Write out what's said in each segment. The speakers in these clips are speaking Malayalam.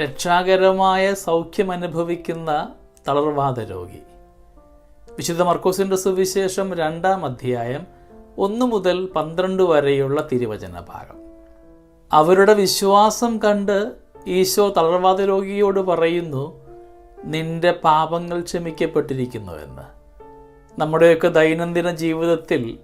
രക്ഷാകരമായ സൗഖ്യം അനുഭവിക്കുന്ന തളർവാദ രോഗി. വിശുദ്ധ മർക്കോസിന്റെ സുവിശേഷം രണ്ടാം അധ്യായം ഒന്ന് മുതൽ പന്ത്രണ്ട് വരെയുള്ള തിരുവചന ഭാഗം. അവരുടെ വിശ്വാസം കണ്ട് ഈശോ തളർവാദ രോഗിയോട് പറയുന്നു നിന്റെ പാപങ്ങൾ ക്ഷമിക്കപ്പെട്ടിരിക്കുന്നു എന്ന്. നമ്മുടെയൊക്കെ ദൈനംദിന ജീവിതത്തിൽ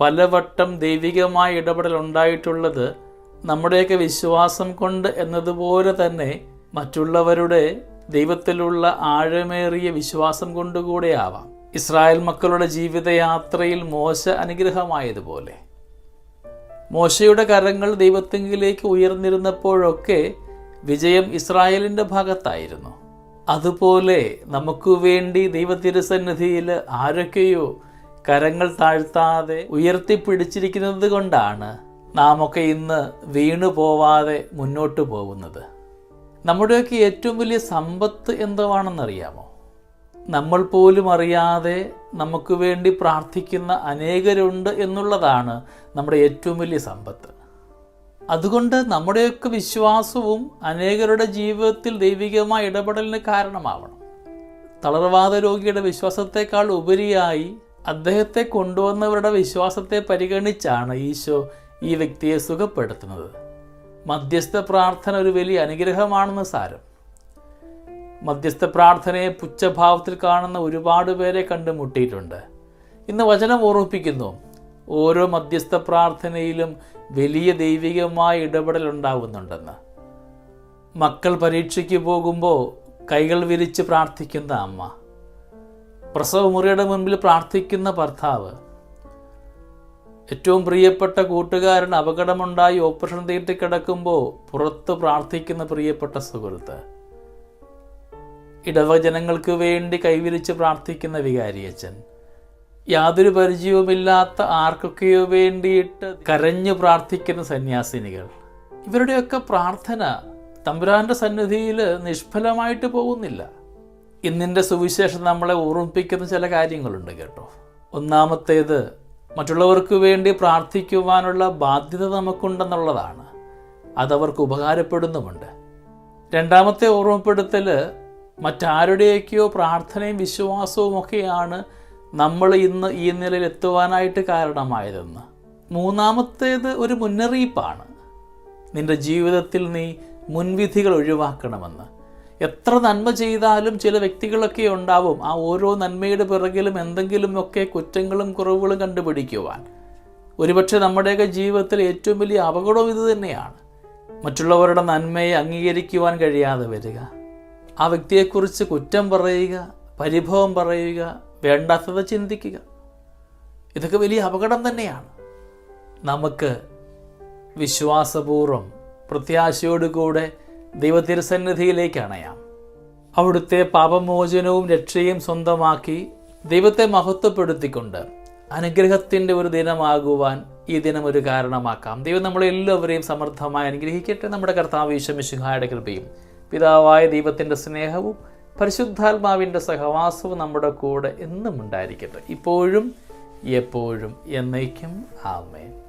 പലവട്ടം ദൈവികമായ ഇടപെടൽ ഉണ്ടായിട്ടുള്ളത് നമ്മുടെയൊക്കെ വിശ്വാസം കൊണ്ട് എന്നതുപോലെ തന്നെ മറ്റുള്ളവരുടെ ദൈവത്തിലുള്ള ആഴമേറിയ വിശ്വാസം കൊണ്ടുകൂടെ ആവാം. ഇസ്രായേൽ മക്കളുടെ ജീവിതയാത്രയിൽ മോശ അനുഗ്രഹമായതുപോലെ. മോശയുടെ കരങ്ങൾ ദൈവത്തെങ്കിലേക്ക് ഉയർന്നിരുന്നപ്പോഴൊക്കെ വിജയം ഇസ്രായേലിന്റെ ഭാഗത്തായിരുന്നു. അതുപോലെ നമുക്ക് വേണ്ടി ദൈവത്തിരുസന്നിധിയിൽ ആരൊക്കെയോ കരങ്ങൾ താഴ്ത്താതെ ഉയർത്തിപ്പിടിച്ചിരിക്കുന്നത് കൊണ്ടാണ് നാം ഒക്കെ ഇന്ന് വീണു പോവാതെ മുന്നോട്ട് പോകുന്നത്. നമ്മുടെയൊക്കെ ഏറ്റവും വലിയ സമ്പത്ത് എന്താണെന്നറിയാമോ നമ്മൾ പോലും അറിയാതെ നമുക്ക് വേണ്ടി പ്രാർത്ഥിക്കുന്ന അനേകരുണ്ട് എന്നുള്ളതാണ് നമ്മുടെ ഏറ്റവും വലിയ സമ്പത്ത്. അതുകൊണ്ട് നമ്മുടെയൊക്കെ വിശ്വാസവും അനേകരുടെ ജീവിതത്തിൽ ദൈവികമായ ഇടപെടലിന് കാരണമാവണം. തളർവാദ രോഗിയുടെ വിശ്വാസത്തെക്കാൾ ഉപരിയായി അദ്ദേഹത്തെ കൊണ്ടുവന്നവരുടെ വിശ്വാസത്തെ പരിഗണിച്ചാണ് ഈശോ ഈ വ്യക്തിയെ സുഖപ്പെടുത്തുന്നത്. മധ്യസ്ഥ പ്രാർത്ഥന ഒരു വലിയ അനുഗ്രഹമാണെന്ന് സാരം. മധ്യസ്ഥ പ്രാർത്ഥനയെ പുച്ഛഭാവത്തിൽ കാണുന്ന ഒരുപാട് പേരെ കണ്ടുമുട്ടിയിട്ടുണ്ട്. ഇന്ന് വചനം ഓർമ്മിപ്പിക്കുന്നു. ഓരോ മധ്യസ്ഥ പ്രാർത്ഥനയിലും വലിയ ദൈവികമായ ഇടപെടൽ ഉണ്ടാകുന്നുണ്ടെന്ന് മക്കൾ പരീക്ഷയ്ക്ക് പോകുമ്പോൾ കൈകൾ വിരിച്ച് പ്രാർത്ഥിക്കുന്ന അമ്മ. പ്രസവമുറിയുടെ മുൻപിൽ പ്രാർത്ഥിക്കുന്ന ഭർത്താവ് ഏറ്റവും പ്രിയപ്പെട്ട കൂട്ടുകാരൻ അപകടമുണ്ടായി ഓപ്പറേഷൻ തീർത്തി കിടക്കുമ്പോൾ പുറത്ത് പ്രാർത്ഥിക്കുന്ന പ്രിയപ്പെട്ട സുഹൃത്ത്. ഇടവജനങ്ങൾക്ക് വേണ്ടി കൈവിരിച്ച് പ്രാർത്ഥിക്കുന്ന വികാരിയച്ഛൻ. യാതൊരു പരിചയവുമില്ലാത്ത ആർക്കൊക്കെയോ വേണ്ടിയിട്ട് കരഞ്ഞു പ്രാർത്ഥിക്കുന്ന സന്യാസിനികൾ. ഇവരുടെയൊക്കെ പ്രാർത്ഥന തമ്പുരാന്റെ സന്നിധിയിൽ നിഷ്ഫലമായിട്ട് പോകുന്നില്ല. ഇന്നിന്റെ സുവിശേഷം നമ്മളെ ഓർമ്മിപ്പിക്കുന്ന ചില കാര്യങ്ങളുണ്ട് കേട്ടോ. ഒന്നാമത്തേത് മറ്റുള്ളവർക്ക് വേണ്ടി പ്രാർത്ഥിക്കുവാനുള്ള ബാധ്യത നമുക്കുണ്ടെന്നുള്ളതാണ്. അതവർക്ക് ഉപകാരപ്പെടുന്നുമുണ്ട്. രണ്ടാമത്തെ ഓർമ്മപ്പെടുത്തൽ മറ്റാരുടെയൊക്കെയോ പ്രാർത്ഥനയും വിശ്വാസവും ഒക്കെയാണ് നമ്മൾ ഇന്ന് ഈ നിലയിൽ എത്തുവാനായിട്ട് കാരണമായതെന്ന്. മൂന്നാമത്തേത് ഒരു മുന്നറിയിപ്പാണ്. നിന്റെ ജീവിതത്തിൽ നീ മുൻവിധികൾ ഒഴിവാക്കണമെന്ന്. എത്ര നന്മ ചെയ്താലും ചില വ്യക്തികളൊക്കെ ഉണ്ടാവും ആ ഓരോ നന്മയുടെ പിറകിലും എന്തെങ്കിലുമൊക്കെ കുറ്റങ്ങളും കുറവുകളും കണ്ടുപിടിക്കുവാൻ. ഒരുപക്ഷെ നമ്മുടെയൊക്കെ ജീവിതത്തിൽ ഏറ്റവും വലിയ അപകടവും ഇത് തന്നെയാണ്. മറ്റുള്ളവരുടെ നന്മയെ അംഗീകരിക്കുവാൻ കഴിയാതെ വരിക. ആ വ്യക്തിയെക്കുറിച്ച് കുറ്റം പറയുക പരിഭവം പറയുക വേണ്ടാത്തത് ചിന്തിക്കുക. ഇതൊക്കെ വലിയ അപകടം തന്നെയാണ്. നമുക്ക് വിശ്വാസപൂർവം പ്രത്യാശയോടുകൂടെ ദൈവത്തിരുസന്നിധിയിലേക്ക് അണയാം അവിടുത്തെ പാപമോചനവും രക്ഷയും സ്വന്തമാക്കി ദൈവത്തെ മഹത്വപ്പെടുത്തിക്കൊണ്ട് അനുഗ്രഹത്തിന്റെ ഒരു ദിനമാകുവാൻ ഈ ദിനം ഒരു കാരണമാക്കാം. ദൈവം നമ്മളെല്ലാവരെയും സമർത്ഥമായി അനുഗ്രഹിക്കട്ടെ. നമ്മുടെ കർത്താവ് ഈശ്വമിശുഹായുടെ കൃപയും പിതാവായ ദൈവത്തിന്റെ സ്നേഹവും പരിശുദ്ധാത്മാവിന്റെ സഹവാസവും നമ്മുടെ കൂടെ എന്നും ഉണ്ടായിരിക്കട്ടെ. ഇപ്പോഴും എപ്പോഴും എന്നേക്കും. ആമേൻ.